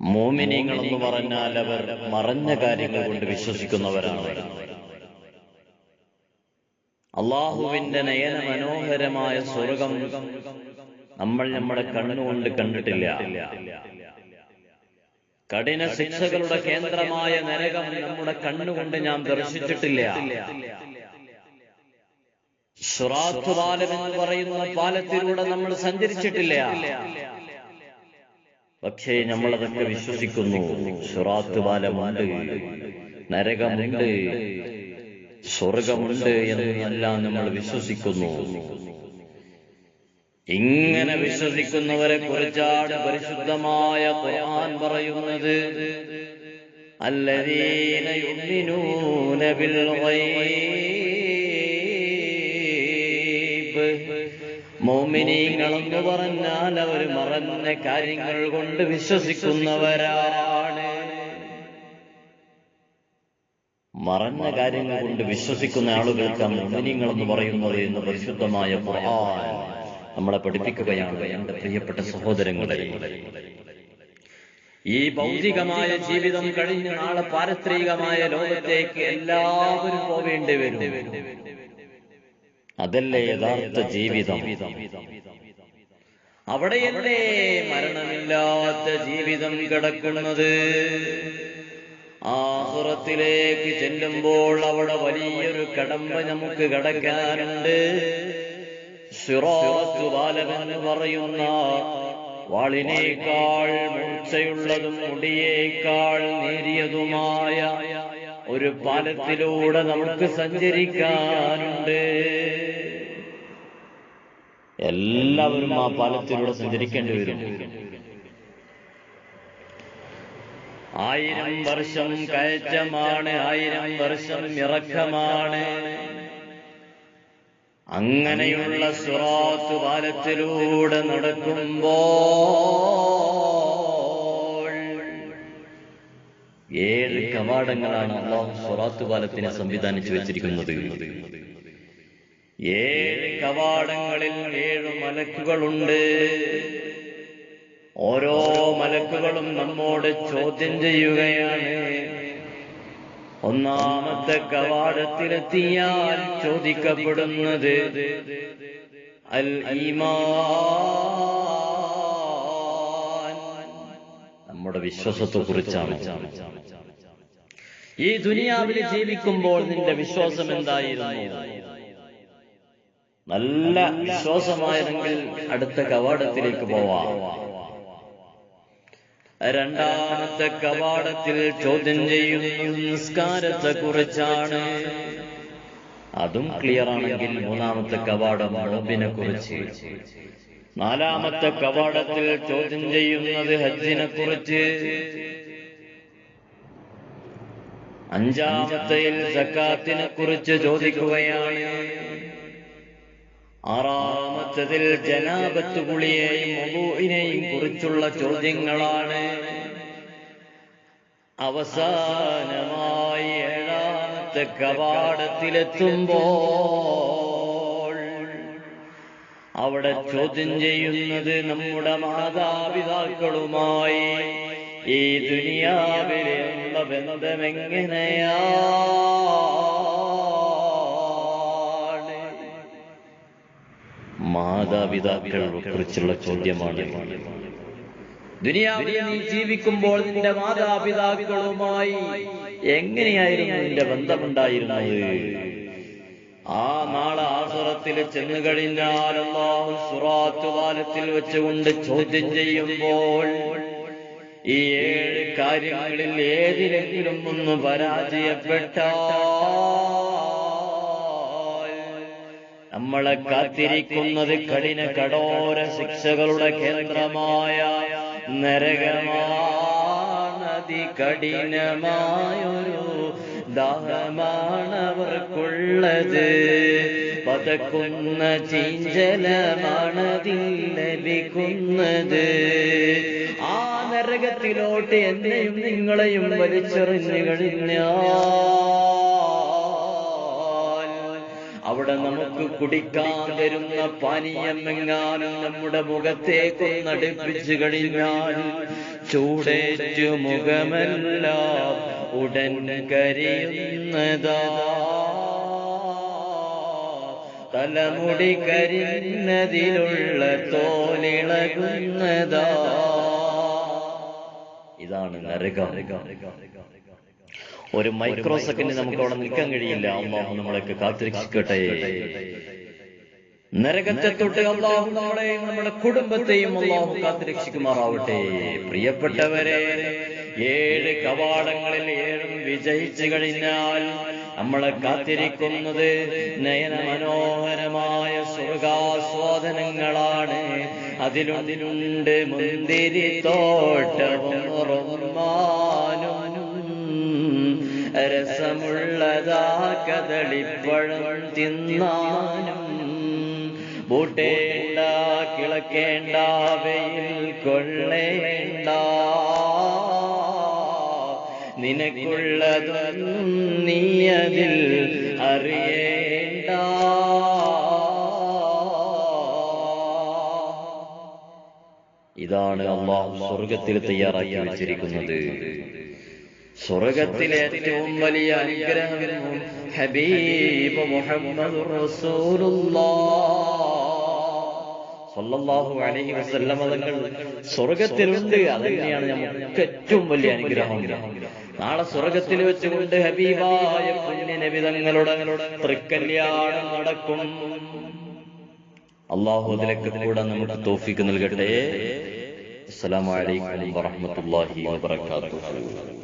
മോമിനിങ്ങൾ എന്ന് പറഞ്ഞാൽ അവർ മറഞ്ഞ കാര്യങ്ങൾ കൊണ്ട് വിശ്വസിക്കുന്നവരാണ്. അള്ളാഹുവിന്റെ നയന മനോഹരമായ സ്വർഗം നമ്മൾ നമ്മുടെ കണ്ണുകൊണ്ട് കണ്ടിട്ടില്ല. കഠിന ശിക്ഷകളുടെ കേന്ദ്രമായ നരകം നമ്മുടെ കണ്ണുകൊണ്ട് ഞാൻ ദർശിച്ചിട്ടില്ല. ഷുറാത്ത് പാലം എന്ന് പറയുന്ന പാലത്തിലൂടെ നമ്മൾ സഞ്ചരിച്ചിട്ടില്ല. പക്ഷേ നമ്മളതൊക്കെ വിശ്വസിക്കുന്നു. സിറാത്ത് ബാലമുണ്ട് നരകമുണ്ട് സ്വർഗമുണ്ട് എന്നെല്ലാം നമ്മൾ വിശ്വസിക്കുന്നു. ഇങ്ങനെ വിശ്വസിക്കുന്നവരെ കുറിച്ചാണ് പരിശുദ്ധമായ ഖുർആൻ പറയുന്നത്. അല്ലദീന യുമിനൂന ബിൽ ഗൈബ്. മോമിനീങ്ങളെന്ന് പറഞ്ഞാൽ അവർ മറന്ന കാര്യങ്ങൾ കൊണ്ട് വിശ്വസിക്കുന്നവരാണ്. മറന്ന കാര്യങ്ങൾ കൊണ്ട് വിശ്വസിക്കുന്ന ആളുകൾക്ക് മോമിനീങ്ങളെന്ന് പറയുന്നത് എന്ന് പരിശുദ്ധമായ നമ്മളെ പഠിപ്പിക്കുകയാണ് എന്റെ പ്രിയപ്പെട്ട സഹോദരങ്ങളെ. ഈ ഭൗതികമായ ജീവിതം കഴിഞ്ഞ് നാളെ പാരത്രികമായ ലോകത്തേക്ക് എല്ലാവരും പോവേണ്ടി വരും. അതല്ലേ യഥാർത്ഥ ജീവിതം? അവിടെയല്ലേ മരണമില്ലാത്ത ജീവിതം കിടക്കുന്നത്? ആഹുറത്തിലേക്ക് ചെല്ലുമ്പോൾ അവിടെ വലിയൊരു കടമ്പ നമുക്ക് കടക്കാനുണ്ട്. സിറാത്ത് ബാലമെന്ന് പറയുന്ന വാളിനേക്കാൾ മൂർച്ചയുള്ളതും മുടിയേക്കാൾ നേരിയതുമായ ഒരു പാലത്തിലൂടെ നമുക്ക് സഞ്ചരിക്കാനുണ്ട്. എല്ലാവരും ആ പാലത്തിലൂടെ സഞ്ചരിക്കേണ്ടി വരും. ആയിരം വർഷം കയറ്റമാണ് ആയിരം വർഷം ഇറക്കമാണ്. അങ്ങനെയുള്ള സുറാത്ത് പാലത്തിലൂടെ നടക്കുമ്പോൾ ഏഴ് കവാടങ്ങളാണ് അള്ളാഹു സുറാത്ത് പാലത്തിനെ സംവിധാനിച്ചു വെച്ചിരിക്കുന്നത്. ഏഴ് കവാടങ്ങളിൽ ഏഴ് മലക്കുകളുണ്ട്. ഓരോ മലക്കുകളും നമ്മോട് ചോദ്യം ചെയ്യുകയാണ്. ഒന്നാമത്തെ കവാടത്തിലെത്തിയാൽ ചോദിക്കപ്പെടുന്നത് അൽ ഈമാൻ. നമ്മുടെ വിശ്വാസത്തെ കുറിച്ചാണ് ഈ ദുനിയാവിൽ ജീവിക്കുമ്പോൾ നിന്റെ വിശ്വാസം എന്തായിരുന്നു? നല്ല വിശ്വാസമായിരുന്നെങ്കിൽ അടുത്ത കവാടത്തിലേക്ക് പോവാം. രണ്ടാമത്തെ കവാടത്തിൽ ചോദ്യം ചെയ്യുന്ന. നിസ്കാരത്തെ കുറിച്ചാണ്. അതും ക്ലിയർ ആണെങ്കിൽ മൂന്നാമത്തെ കവാടം നോമ്പിനെ കുറിച്ച്. നാലാമത്തെ കവാടത്തിൽ ചോദ്യം ചെയ്യുന്നത് ഹജ്ജിനെ കുറിച്ച്. അഞ്ചാമത്തെയിൽ സക്കാത്തിനെ കുറിച്ച് ചോദിക്കുകയാണ്. ആറാമത്തതിൽ ജനാപത്ത് കുളിയെയും മൊബൂവിനെയും കുറിച്ചുള്ള ചോദ്യങ്ങളാണ്. അവസാനമായി ഏഴാമത്തെ കവാടത്തിലെത്തുമ്പോൾ അവിടെ ചോദ്യം ചെയ്യുന്നത് നമ്മുടെ മാതാപിതാക്കളുമായി ഈ ദുനിയാവിലെ ബന്ധമെങ്ങനെയാണ് മാതാപിതാക്കളെ കുറിച്ചുള്ള ചോദ്യമാണ്. ദുനിയാവിൽ നീ ജീവിക്കുമ്പോൾ നിന്റെ മാതാപിതാക്കളുമായി എങ്ങനെയായിരുന്നു നിന്റെ ബന്ധമുണ്ടായിരുന്നത്? ആ നാളെ ആസുറത്തിൽ ചെന്നു കഴിഞ്ഞാൽ വെച്ചുകൊണ്ട് ചോദ്യം ചെയ്യുമ്പോൾ ഈ ഏഴ് കാര്യങ്ങളിൽ ഏതിലെങ്കിലും ഒന്ന് പരാജയപ്പെട്ടാൽ നമ്മളെ കാത്തിരിക്കുന്നത് കഠിന കടോര ശിക്ഷകളുടെ കേന്ദ്രമായ നരകമാണതി കഠിനമായൊരു ദാഹമാണവർക്കുള്ളത്. പതക്കുന്ന ചീഞ്ചലമാണതിൽ ലഭിക്കുന്നത്. ആ നരകത്തിലോട്ട് എന്നെയും നിങ്ങളെയും വലിച്ചെറിഞ്ഞു കഴിഞ്ഞാൽ അവിടെ നമുക്ക് കുടിക്കാൻ തരുന്ന പാനീയം എങ്ങാനും നമ്മുടെ മുഖത്തേക്ക് അടുപ്പിച്ചു കഴിഞ്ഞാൽ ചൂടേറ്റു മുഖമല്ല ഉടൻ കരിയുന്നതാ. തലമുടി കരിഞ്ഞതിലുള്ള തോലിളകുന്നതാ. ഇതാണ് നരകം. ഒരു മൈക്രോ സെക്കൻഡ് നമുക്ക് അവിടെ നിൽക്കാൻ കഴിയില്ല. അള്ളാഹു നമ്മളൊക്കെ കാത്തിരിക്കട്ടെ നരകത്തെ തൊട്ട് അള്ളാഹു നമ്മളെയും നമ്മുടെ കുടുംബത്തെയും അള്ളാഹു കാത്തിരക്ഷിക്കുമാറാവട്ടെ. പ്രിയപ്പെട്ടവരെ ഏഴ് കവാടങ്ങളിൽ ഏഴും വിജയിച്ചു കഴിഞ്ഞാൽ നമ്മളെ കാത്തിരിക്കുന്നത് നയന മനോഹരമായ സ്വർഗാസ്വാദനങ്ങളാണ്. മുന്തിരി രസമുള്ളതാ കദളിപ്പഴം തിന്നാനും ബൂട്ടേണ്ട കിളക്കേണ്ട വെയിൽ കൊള്ളേണ്ട. നിനക്കുള്ളതും നീ അതിൽ അറിയേണ്ട. ഇതാണ് അള്ളാഹു സ്വർഗത്തിൽ തയ്യാറാക്കി വെച്ചിരിക്കുന്നത്. സ്വർഗത്തിലെ ഏറ്റവും വലിയ അനുഗ്രഹം ഹബീബ് മുഹമ്മദ് സല്ലല്ലാഹു അലൈഹി തങ്ങൾ സ്വർഗത്തിലുണ്ട്. തന്നെയാണ് നമുക്ക് ഏറ്റവും വലിയ അനുഗ്രഹം. നാളെ സ്വർഗത്തിൽ വെച്ചുകൊണ്ട് ഹബീബായ പുണ്യ നബി തങ്ങളുടെ തൃക്കല്യാണം നടക്കും. അള്ളാഹു അതിലൊക്കെ കൂടെ നമുക്ക് തോഫിക്ക് നൽകട്ടെ. അസ്സലാമു അലൈക്കും വറഹ്മത്തുള്ളാഹി വബറകാതുഹു.